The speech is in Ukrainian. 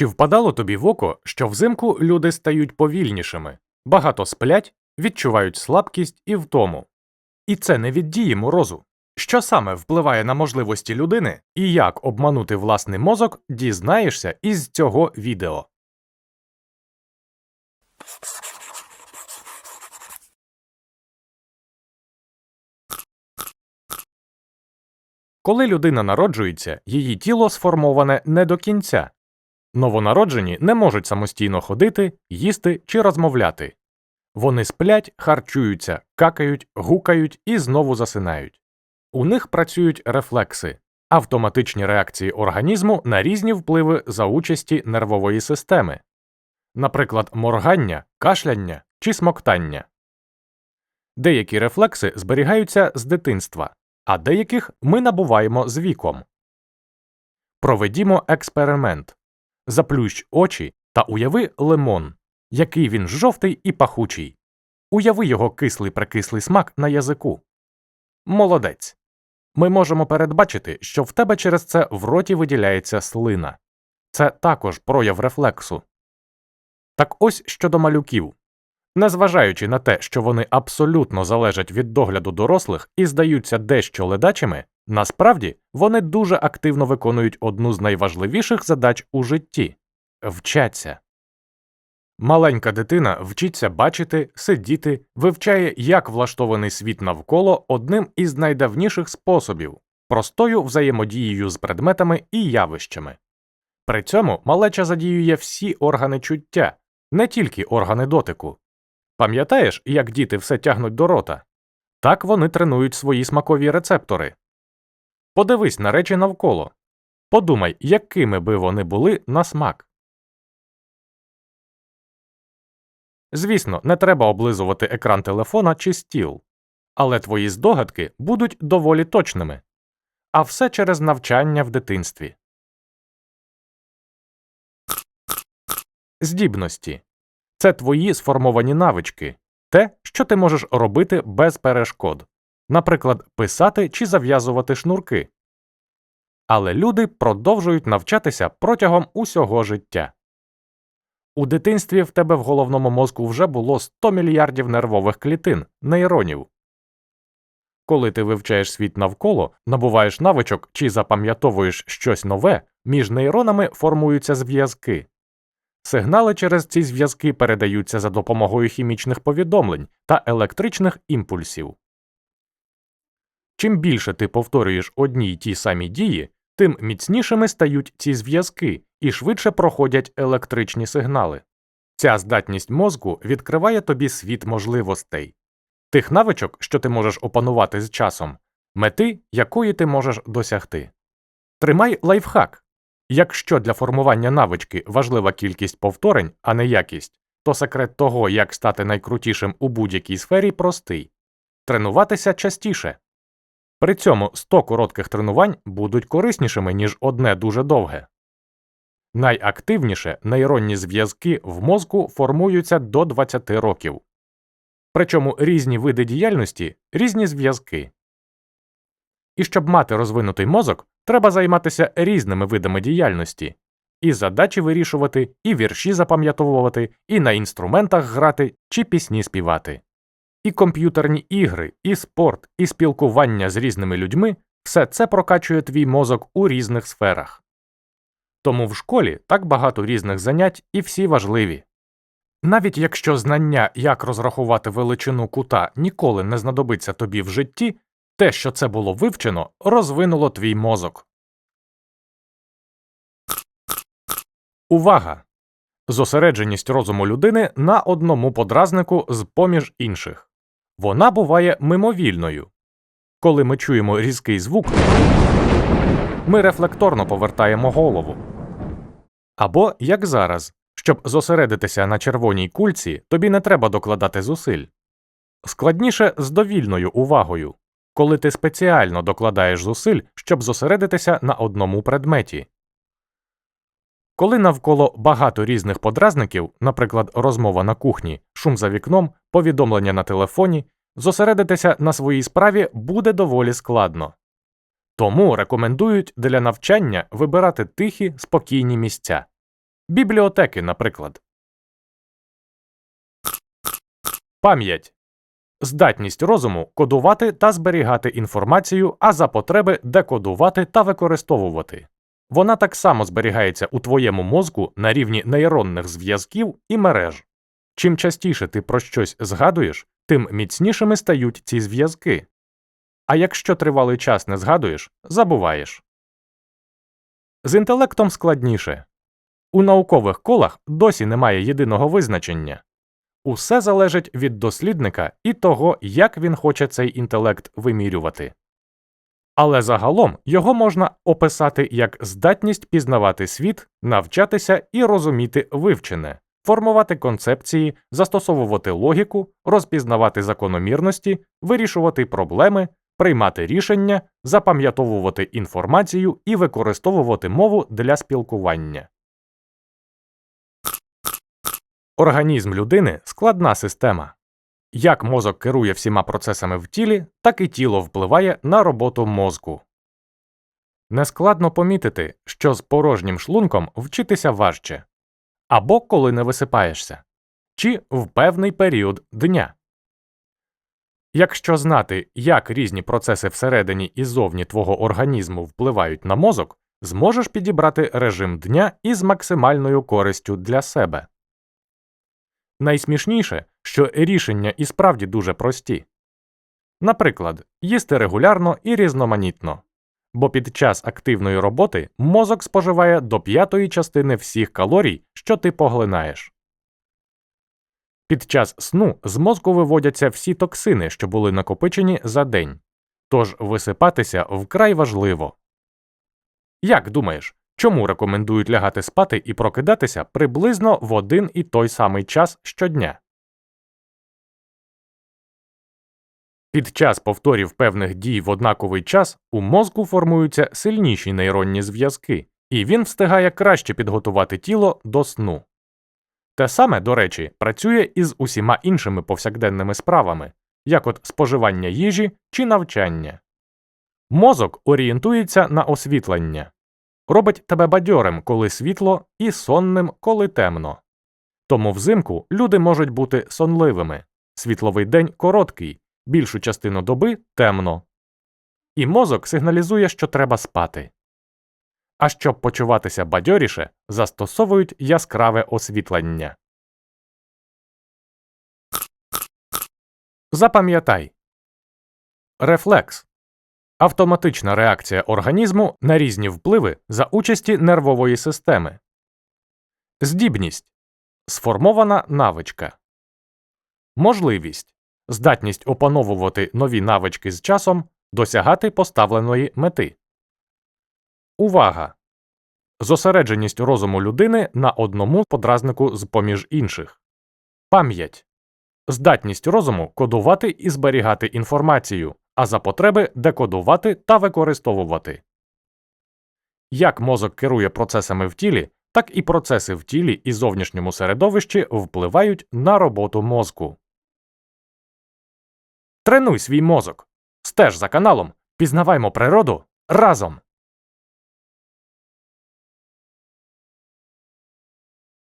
Чи впадало тобі в око, що взимку люди стають повільнішими, багато сплять, відчувають слабкість і втому? І це не від дії морозу. Що саме впливає на можливості людини і як обманути власний мозок, дізнаєшся із цього відео. Коли людина народжується, її тіло сформоване не до кінця. Новонароджені не можуть самостійно ходити, їсти чи розмовляти. Вони сплять, харчуються, какають, гукають і знову засинають. У них працюють рефлекси, автоматичні реакції організму на різні впливи за участі нервової системи, наприклад, моргання, кашляння чи смоктання. Деякі рефлекси зберігаються з дитинства, а деяких ми набуваємо з віком. Проведімо експеримент. Заплющ очі та уяви лимон, який він жовтий і пахучий. Уяви його кислий прикислий смак на язику. Молодець. Ми можемо передбачити, що в тебе через це в роті виділяється слина. Це також прояв рефлексу. Так ось щодо малюків. Незважаючи на те, що вони абсолютно залежать від догляду дорослих і здаються дещо ледачими, насправді вони дуже активно виконують одну з найважливіших задач у житті вчаться. Маленька дитина вчиться бачити, сидіти, вивчає, як влаштований світ навколо одним із найдавніших способів простою взаємодією з предметами і явищами. При цьому малеча задіює всі органи чуття, не тільки органи дотику. Пам'ятаєш, як діти все тягнуть до рота? Так вони тренують свої смакові рецептори. Подивись на речі навколо. Подумай, якими би вони були на смак. Звісно, не треба облизувати екран телефона чи стіл, але твої здогадки будуть доволі точними. А все через навчання в дитинстві. Здібності це твої сформовані навички, те, що ти можеш робити без перешкод, наприклад, писати чи зав'язувати шнурки. Але люди продовжують навчатися протягом усього життя. У дитинстві в тебе в головному мозку вже було 100 мільярдів нервових клітин, нейронів. Коли ти вивчаєш світ навколо, набуваєш навичок чи запам'ятовуєш щось нове, між нейронами формуються зв'язки. Сигнали через ці зв'язки передаються за допомогою хімічних повідомлень та електричних імпульсів. Чим більше ти повторюєш одні й ті самі дії, тим міцнішими стають ці зв'язки і швидше проходять електричні сигнали. Ця здатність мозку відкриває тобі світ можливостей, тих навичок, що ти можеш опанувати з часом, мети, якої ти можеш досягти. Тримай лайфхак. Якщо для формування навички важлива кількість повторень, а не якість, то секрет того, як стати найкрутішим у будь-якій сфері, простий тренуватися частіше. При цьому 100 коротких тренувань будуть кориснішими, ніж одне дуже довге. Найактивніше нейронні зв'язки в мозку формуються до 20 років. Причому різні види діяльності різні зв'язки. І щоб мати розвинутий мозок, треба займатися різними видами діяльності, і задачі вирішувати, і вірші запам'ятовувати, і на інструментах грати чи пісні співати. І комп'ютерні ігри, і спорт, і спілкування з різними людьми все це прокачує твій мозок у різних сферах. Тому в школі так багато різних занять і всі важливі. Навіть якщо знання, як розрахувати величину кута, ніколи не знадобиться тобі в житті, те, що це було вивчено, розвинуло твій мозок. Увага! Зосередженість розуму людини на одному подразнику з поміж інших. Вона буває мимовільною. Коли ми чуємо різкий звук, ми рефлекторно повертаємо голову. Або як зараз, щоб зосередитися на червоній кульці, тобі не треба докладати зусиль. Складніше з довільною увагою, коли ти спеціально докладаєш зусиль, щоб зосередитися на одному предметі. Коли навколо багато різних подразників, наприклад, розмова на кухні, шум за вікном, повідомлення на телефоні, зосередитися на своїй справі буде доволі складно. Тому рекомендують для навчання вибирати тихі, спокійні місця. Бібліотеки, наприклад. Пам'ять здатність розуму кодувати та зберігати інформацію, а за потреби декодувати та використовувати. Вона так само зберігається у твоєму мозку на рівні нейронних зв'язків і мереж. Чим частіше ти про щось згадуєш, тим міцнішими стають ці зв'язки. А якщо тривалий час не згадуєш, забуваєш. З інтелектом складніше. У наукових колах досі немає єдиного визначення. Усе залежить від дослідника і того, як він хоче цей інтелект вимірювати. Але загалом його можна описати як здатність пізнавати світ, навчатися і розуміти вивчене, формувати концепції, застосовувати логіку, розпізнавати закономірності, вирішувати проблеми, приймати рішення, запам'ятовувати інформацію і використовувати мову для спілкування. Організм людини складна система. Як мозок керує всіма процесами в тілі, так і тіло впливає на роботу мозку. Нескладно помітити, що з порожнім шлунком вчитися важче або коли не висипаєшся, чи в певний період дня. Якщо знати, як різні процеси всередині і зовні твого організму впливають на мозок, зможеш підібрати режим дня із максимальною користю для себе. Найсмішніше, що рішення і справді дуже прості. Наприклад, їсти регулярно і різноманітно, бо під час активної роботи мозок споживає до п'ятої частини всіх калорій, що ти поглинаєш. Під час сну з мозку виводяться всі токсини, що були накопичені за день, тож висипатися вкрай важливо. Як думаєш, Чому рекомендують лягати спати і прокидатися приблизно в один і той самий час щодня? Під час повторів певних дій в однаковий час у мозку формуються сильніші нейронні зв'язки, і він встигає краще підготувати тіло до сну. Те саме, до речі, працює із усіма іншими повсякденними справами, як от споживання їжі чи навчання. Мозок орієнтується на освітлення робить тебе бадьорим, коли світло, і сонним, коли темно. Тому взимку люди можуть бути сонливими, світловий день короткий, більшу частину доби темно. І мозок сигналізує, що треба спати. А щоб почуватися бадьоріше, застосовують яскраве освітлення. Запам'ятай рефлекс Автоматична реакція організму на різні впливи за участі нервової системи. Здібність сформована навичка. Можливість здатність опановувати нові навички з часом, досягати поставленої мети. Увага. Зосередженість розуму людини на одному подразнику з поміж інших. Пам'ять здатність розуму кодувати і зберігати інформацію а за потреби декодувати та використовувати. Як мозок керує процесами в тілі, так і процеси в тілі і зовнішньому середовищі впливають на роботу мозку. Тренуй свій мозок. Стеж за каналом. Пізнаваймо природу разом.